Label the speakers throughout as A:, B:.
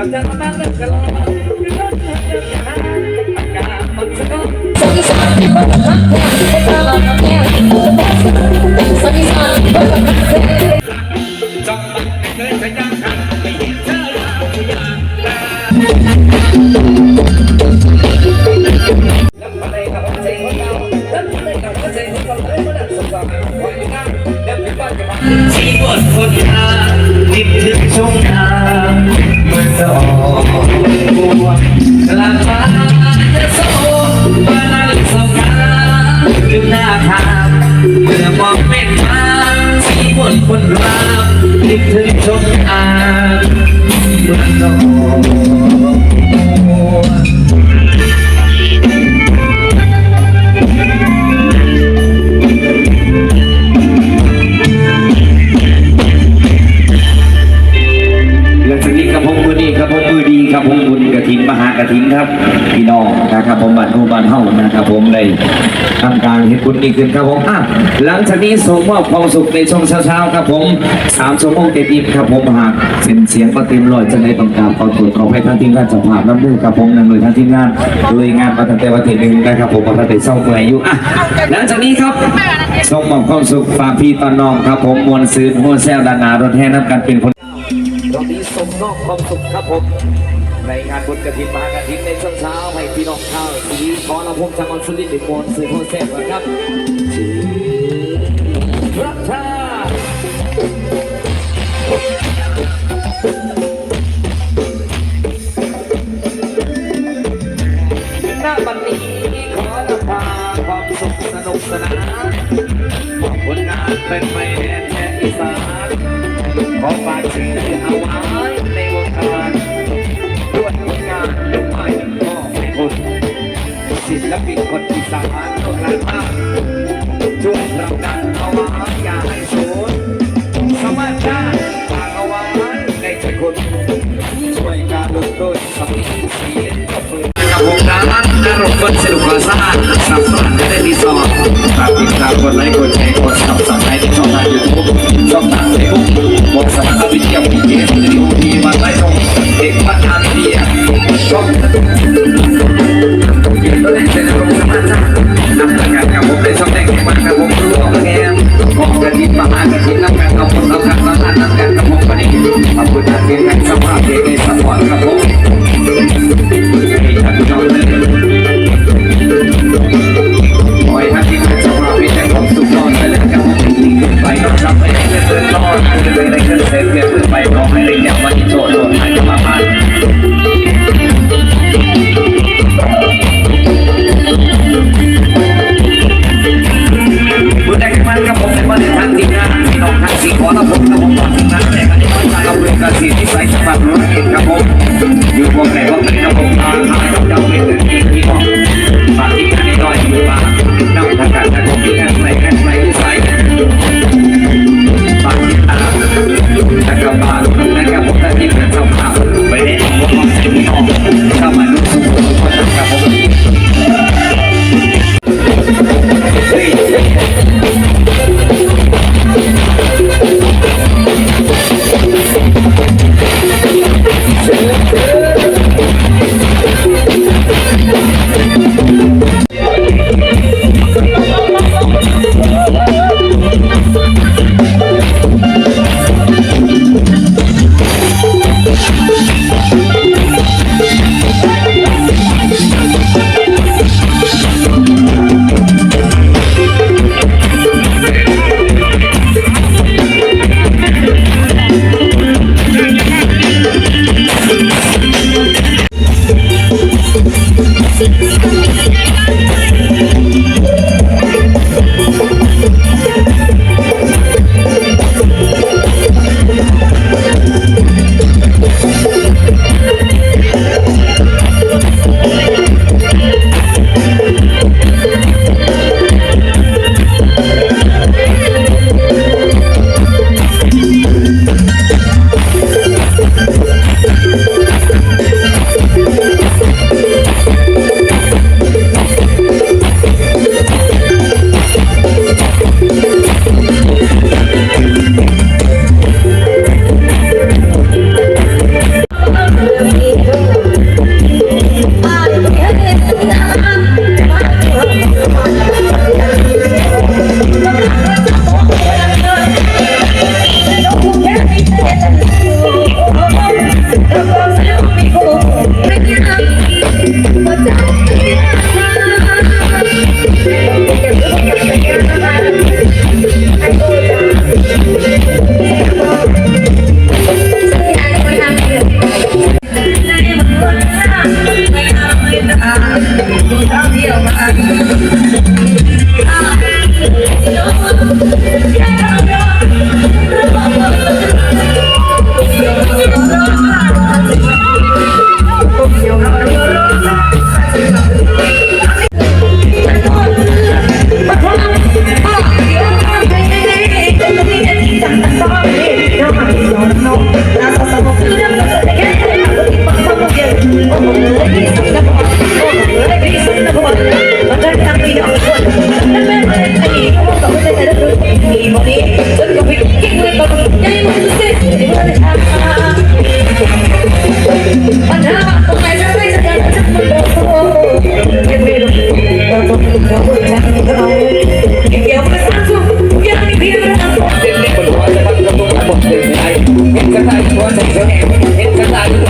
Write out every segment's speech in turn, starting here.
A: กับจะมาตั้งกันรอกัน อมองเป็นมาสีบนคนทางคิดถึงช่วงทาเมื่อนอน บ้า
B: นอูบ้านเฮานะครับผมได้ทำการเฮ็ดบุญนี้ขึ้นครับผมอะหลังจากนี้ส่งมอบความสุขในช่วงเช้าๆครับผมสามชั่วโมงเต็มอิ่มครับผมหากเสียงเสียงก็เต็มร้อยจะได้ต้องกาบขอโทษขอให้ท่านทีมงานจับภาพน้ำมือครับผมนำโดยท่านทีมงานโดยงานมาตั้งแต่วันที่หนึ่งนะครับผมมาตั้งแต่เช้าเมื่อยอยู่อะหลังจากนี้ครับส่งมอบความสุขฝากพี่ตอนน้องครับผมมวลซื้อมวลแซวดานารถแห่น้ำกันเป็นคน
A: รอบนี้ส่งนอกความสุขครับผม ในงานบุญกระถินมหากระถินในช่วงเช้าให้พี่น้องข้าวสีขอเราพงจังหวัดสุรินทร์ในมวลสื่อโพแซ่บนะครับรักชาหน้าบันนี้ขอนำพาความสุขสนุกสนานผลงานเป็นไปแดนแดนอีสานขอฝากชื่อเอาไว้ ลปินคนอีสานทุกท่านมากช่วยประกันเอาไว้อย่าให้สูญสมัครได้ฝากเอาไว้ในใจคนช่วยการลงโทษสมิเสีเล่นกับมือ
B: กับวงการนรกคนสนุกกว่าซ่าสับสนได้รีสอร์ทฝากติดตามกดไลค์กดแชร์ เงิ กเลยไอ้เห็นกระต่ายตัวเด็กตัวแงเห็นกระต่า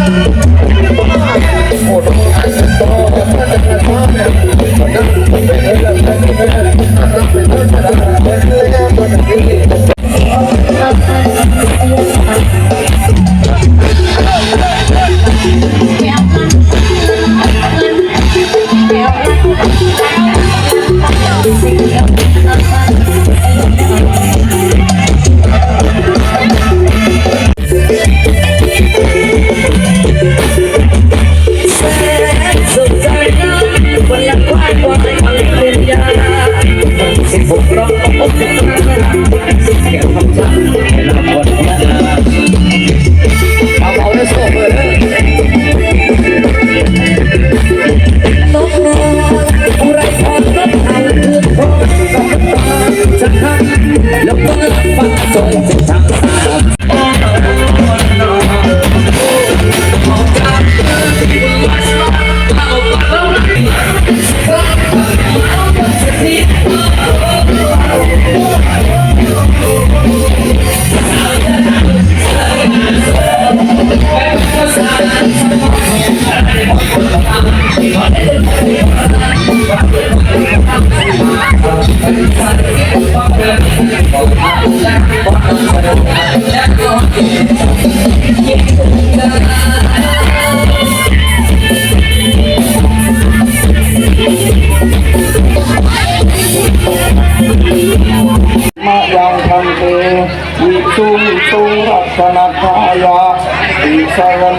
B: Thank you. Okay.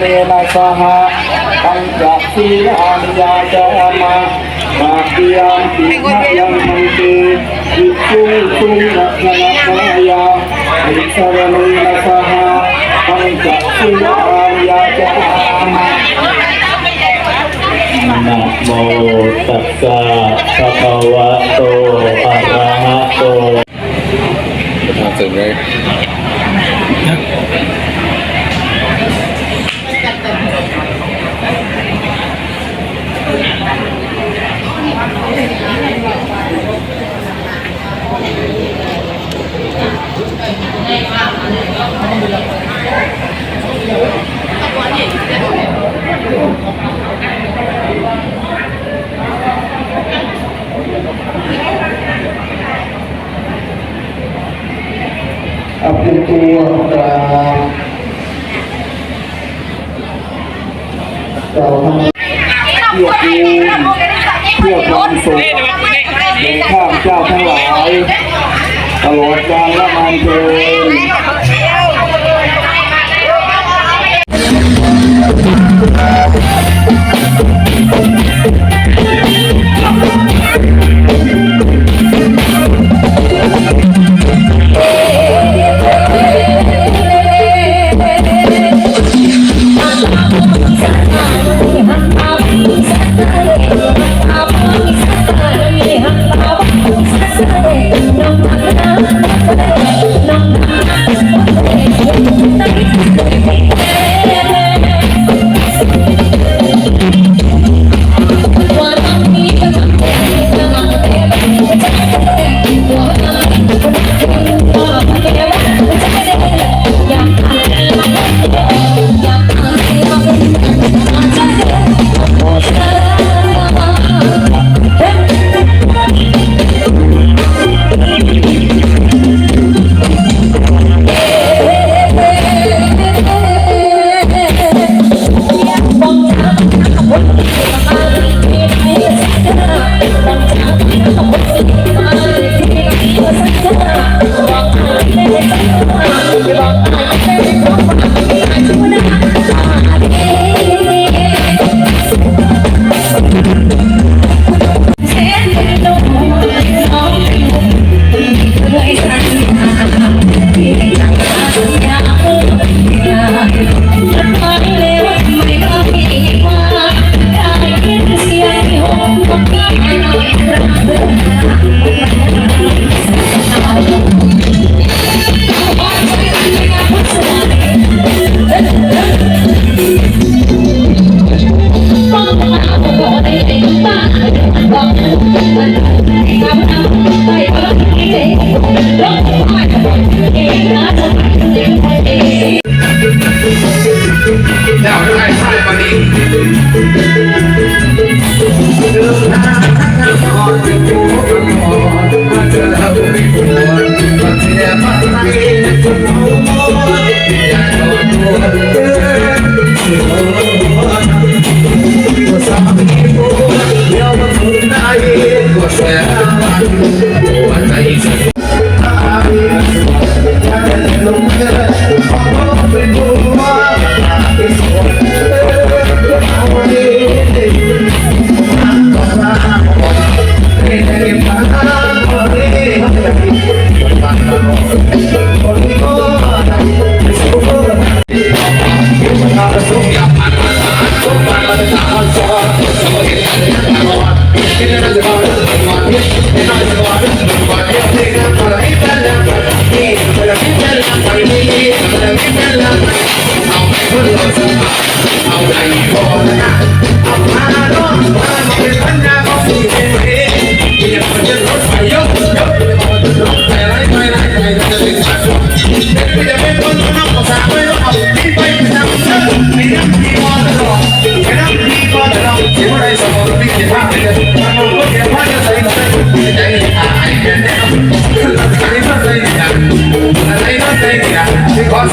B: เรนะสหะปัญจัก
A: สีอานิยาจา
C: มะมาเตี
A: ยมปิมายังมันติวิชุชุนะ
D: นะนายาวิสรณนะสหะปัญจักสีอานิยาจามะ
E: นะโมตัสสะภะคะวะโตอะระหะโต
A: Nothing. Chỉ có.